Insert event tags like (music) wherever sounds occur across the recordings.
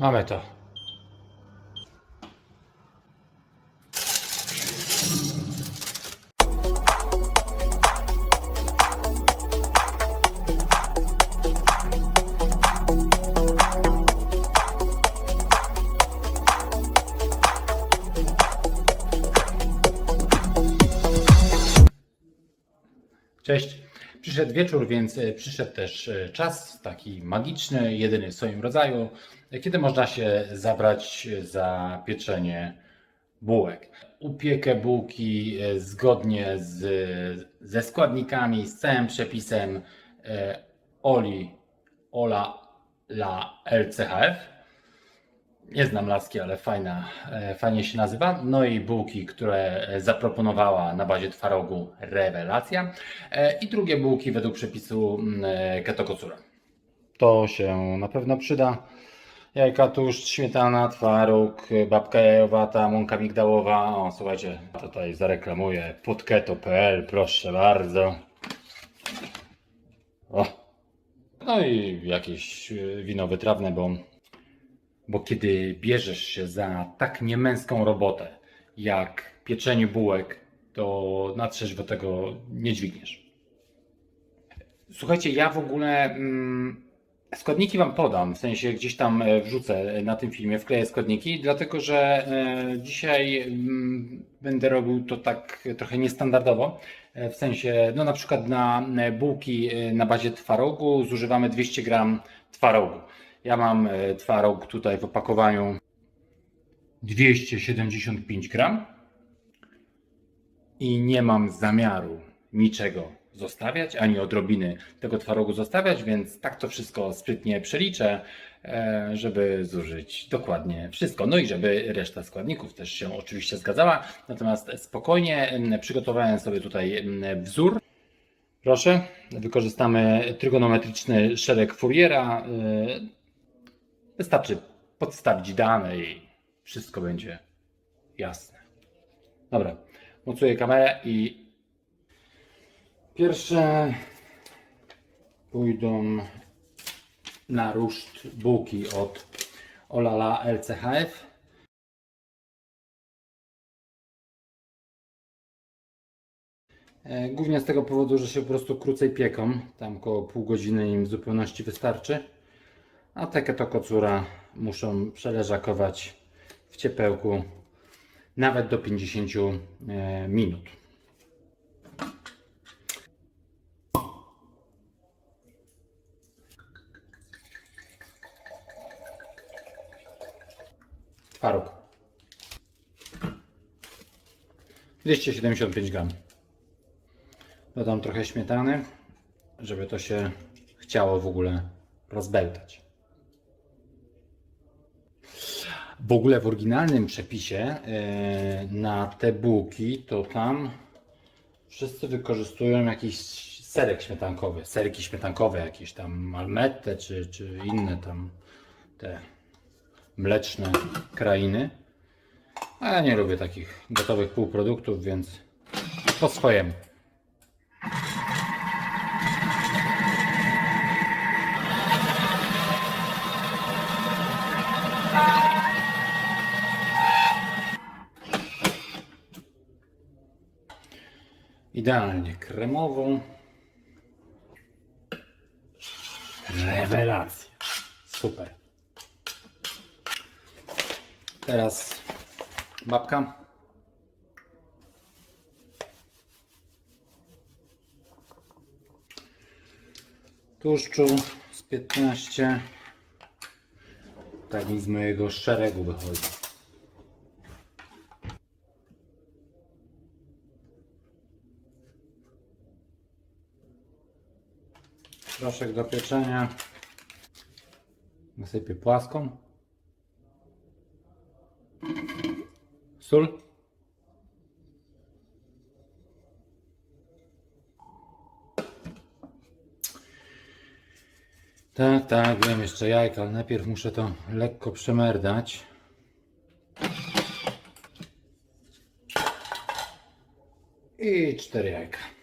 Mamy to. Przyszedł wieczór, więc e, przyszedł też e, czas taki magiczny, jedyny w swoim rodzaju, e, kiedy można się zabrać za pieczenie bułek. Upiekę bułki e, zgodnie z, ze składnikami, z całym przepisem e, Oli Ola La LCHF. Nie znam laski, ale fajna, e, fajnie się nazywa. No i bułki, które e, zaproponowała na bazie twarogu Rewelacja. E, I drugie bułki według przepisu mm, e, Keto Kocura. To się na pewno przyda. Jajka, tłuszcz, śmietana, twaróg, babka jajowata, mąka migdałowa. O, słuchajcie, tutaj zareklamuję podketo.pl, proszę bardzo. O. No i jakieś wino wytrawne, bo bo kiedy bierzesz się za tak niemęską robotę, jak pieczenie bułek, to na trzeźwo tego nie dźwigniesz. Słuchajcie, ja w ogóle mm, składniki Wam podam, w sensie gdzieś tam e, wrzucę na tym filmie, wkleję składniki, dlatego że e, dzisiaj mm, będę robił to tak trochę niestandardowo. E, w sensie, no na przykład na e, bułki e, na bazie twarogu zużywamy 200 gram twarogu. Ja mam e, twaróg tutaj w opakowaniu 275 gram i nie mam zamiaru niczego zostawiać, ani odrobiny tego twarogu zostawiać, więc tak to wszystko sprytnie przeliczę, e, żeby zużyć dokładnie wszystko. No i żeby reszta składników też się oczywiście zgadzała. Natomiast spokojnie przygotowałem sobie tutaj wzór. Proszę, wykorzystamy trygonometryczny szereg Fouriera. Wystarczy podstawić dane i wszystko będzie jasne. Dobra, mocuję kamerę i pierwsze pójdą na ruszt bułki od Olala LCHF. E, Głównie z tego powodu, że się po prostu krócej pieką. Tam około pół godziny im w zupełności wystarczy. A te keto kocura muszą przeleżakować w ciepełku nawet do 50 e, minut. Twaróg. 275 gram. Dodam trochę śmietany, żeby to się chciało w ogóle rozbełtać. W ogóle w oryginalnym przepisie e, na te bułki to tam wszyscy wykorzystują jakiś serek śmietankowy, serki śmietankowe, jakieś tam malmette czy, czy inne tam te mleczne krainy. A ja nie lubię takich gotowych półproduktów, więc po swojemu. Idealnie kremową. Rewelacja. Super. Teraz babka. Tłuszczu z 15. Tak mi z mojego szeregu wychodzi. Proszek do pieczenia. Nasypię płaską. Sól. Tak, tak, wiem jeszcze jajka, ale najpierw muszę to lekko przemerdać. I cztery jajka.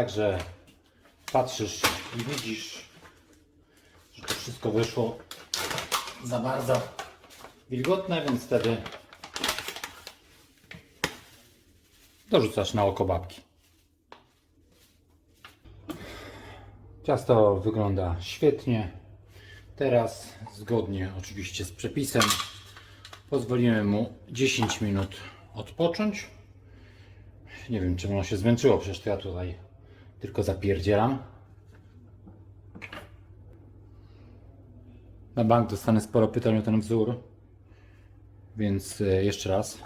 Czasem jest tak, że patrzysz i widzisz, że to wszystko wyszło za bardzo wilgotne, więc wtedy dorzucasz na oko babki. Ciasto wygląda świetnie. Teraz, zgodnie oczywiście z przepisem, pozwolimy mu 10 minut odpocząć. Nie wiem, czym ono się zmęczyło, przecież ja tutaj tylko zapierdzielam. Na bank dostanę sporo pytań o ten wzór, więc e, jeszcze raz.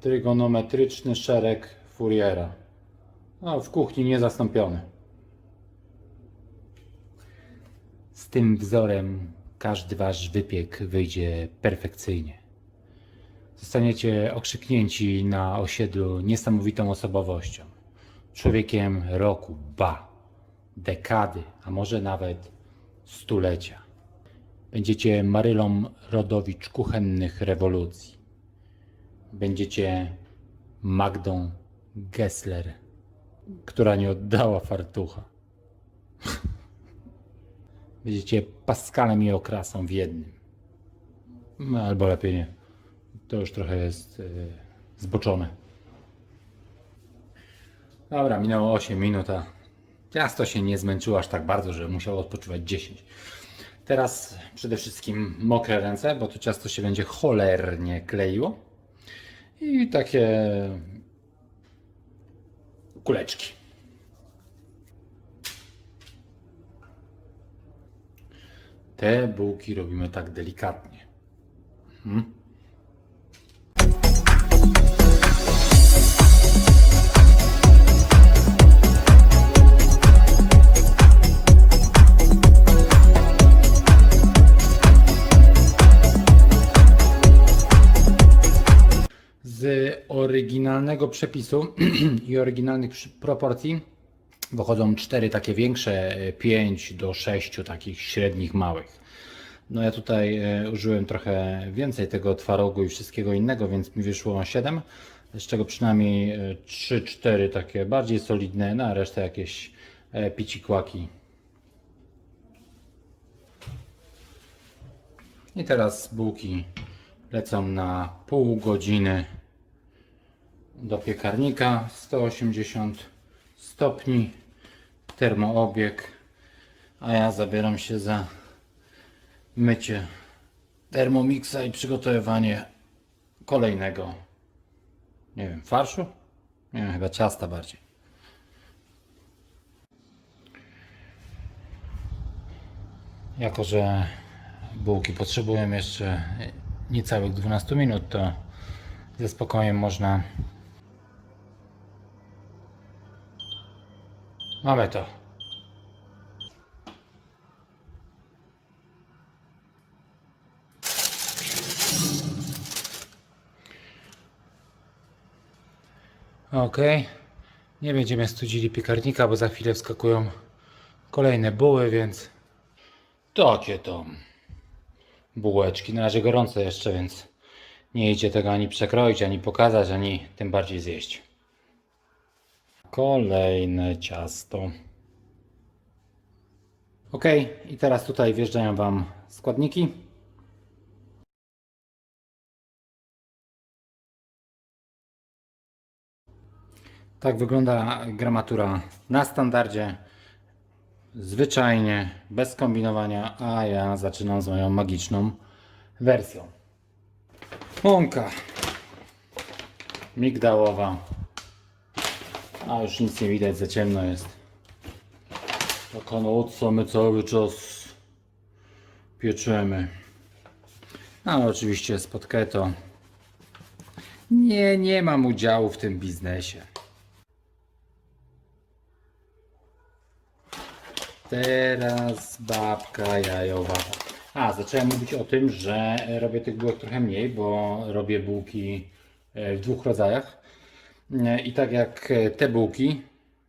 Trygonometryczny szereg Fouriera. No, w kuchni niezastąpiony. Z tym wzorem każdy wasz wypiek wyjdzie perfekcyjnie. Zostaniecie okrzyknięci na osiedlu niesamowitą osobowością. Człowiekiem roku, ba, dekady, a może nawet stulecia. Będziecie Marylą Rodowicz kuchennych rewolucji. Będziecie Magdą Gessler, która nie oddała fartucha. (laughs) Będziecie Pascalem i Okrasą w jednym. No, albo lepiej nie. To już trochę jest yy, zboczone. Dobra, minęło 8 minut, a ciasto się nie zmęczyło aż tak bardzo, że musiało odpoczywać 10. Teraz przede wszystkim mokre ręce, bo to ciasto się będzie cholernie kleiło. I takie kuleczki. Te bułki robimy tak delikatnie. Mhm. Oryginalnego przepisu (clears throat) i oryginalnych proporcji wychodzą cztery takie większe, 5 do 6 takich średnich, małych. No ja tutaj e, użyłem trochę więcej tego twarogu i wszystkiego innego, więc mi wyszło 7, z czego przynajmniej 3-4 takie bardziej solidne, no a resztę jakieś e, picikłaki. I teraz bułki lecą na pół godziny do piekarnika 180 stopni termoobieg a ja zabieram się za mycie Thermomixa i przygotowywanie kolejnego nie wiem, farszu? Nie wiem, chyba ciasta bardziej jako, że bułki potrzebują jeszcze niecałych 12 minut, to ze spokojem można. Mamy to. Ok. Nie będziemy studzili piekarnika, bo za chwilę wskakują kolejne buły, więc takie to bułeczki. Na razie gorące jeszcze, więc nie idzie tego ani przekroić, ani pokazać, ani tym bardziej zjeść. Kolejne ciasto. Ok, i teraz tutaj wjeżdżają Wam składniki. Tak wygląda gramatura na standardzie. Zwyczajnie, bez kombinowania, a ja zaczynam z moją magiczną wersją. Mąka migdałowa. A już nic nie widać, za ciemno jest. Taka no co my cały czas pieczemy. A oczywiście spod keto. Nie, nie mam udziału w tym biznesie. Teraz babka jajowa. A, zacząłem mówić o tym, że robię tych bułek trochę mniej, bo robię bułki e, w dwóch rodzajach. E, I tak jak te bułki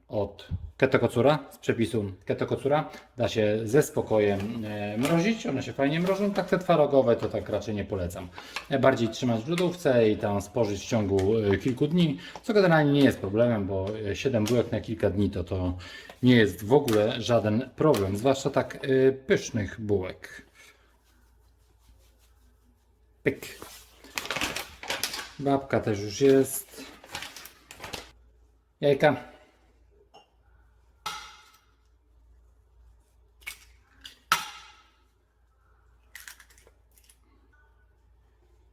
od ketokocura, z przepisu ketokocura. Da się ze spokojem e, mrozić, one się fajnie mrożą. Tak te twarogowe to tak raczej nie polecam. E, Bardziej trzymać w lodówce i tam spożyć w ciągu e, kilku dni, co generalnie nie jest problemem, bo 7 bułek na kilka dni to to nie jest w ogóle żaden problem, zwłaszcza tak e, pysznych bułek. Pyk. Babka też już jest. Jajka.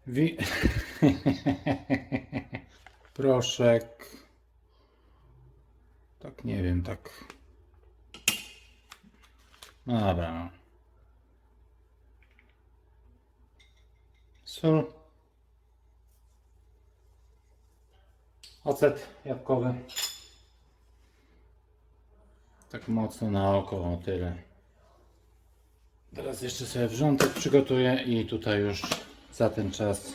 Wi... (laughs) Proszek. Tak nie wiem, tak. No dobra. Sól. Ocet jabłkowy. Tak mocno na oko, o tyle. Teraz jeszcze sobie wrzątek przygotuję i tutaj już za ten czas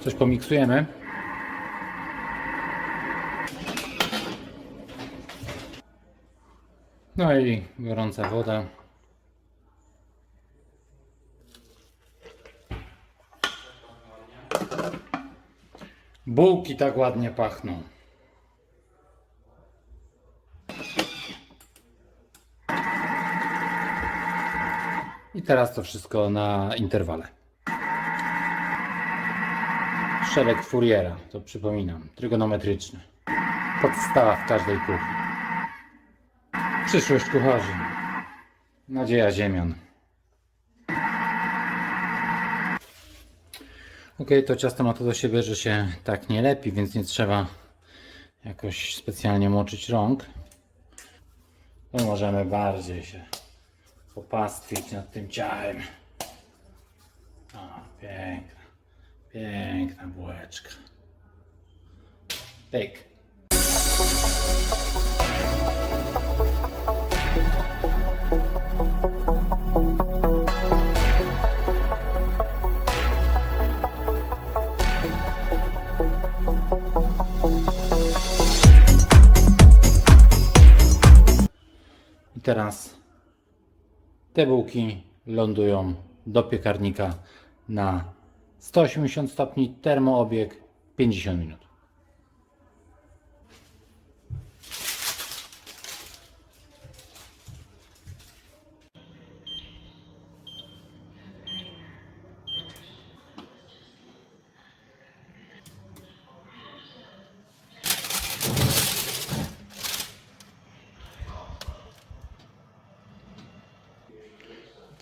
coś pomiksujemy. No i gorąca woda. Bułki tak ładnie pachną. I teraz to wszystko na interwale. Szereg Fouriera, to przypominam, trygonometryczny. Podstawa w każdej kuchni. Przyszłość kucharzy. Nadzieja ziemian. Ok, to ciasto ma to do siebie, że się tak nie lepi, więc nie trzeba jakoś specjalnie moczyć rąk. To możemy bardziej się popastwić nad tym ciałem. O, piękna, piękna bułeczka. Pyk. Teraz te bułki lądują do piekarnika na 180 stopni, termoobieg 50 minut.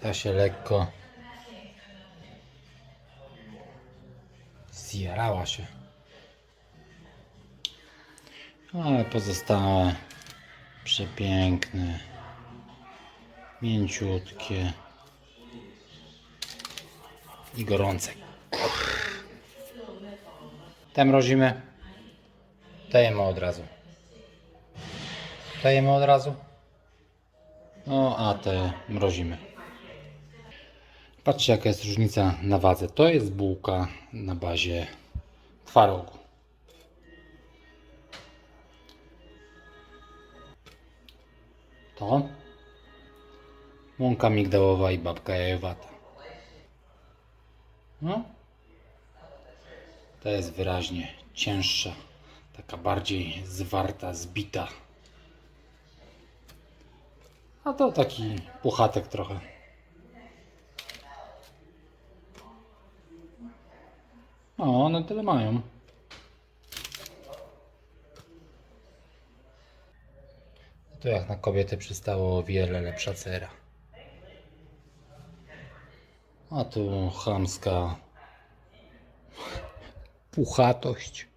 Ta się lekko zjarała się. Ale pozostałe przepiękne, mięciutkie i gorące. Te mrozimy. Dajemy od razu. Dajemy od razu. No, a te mrozimy. Patrzcie jaka jest różnica na wadze. To jest bułka na bazie twarogu. To mąka migdałowa i babka jajowata. No. To jest wyraźnie cięższa, taka bardziej zwarta, zbita. A to taki puchatek trochę. O, one tyle mają. To jak na kobietę przystało wiele lepsza cera. A tu chamska puchatość.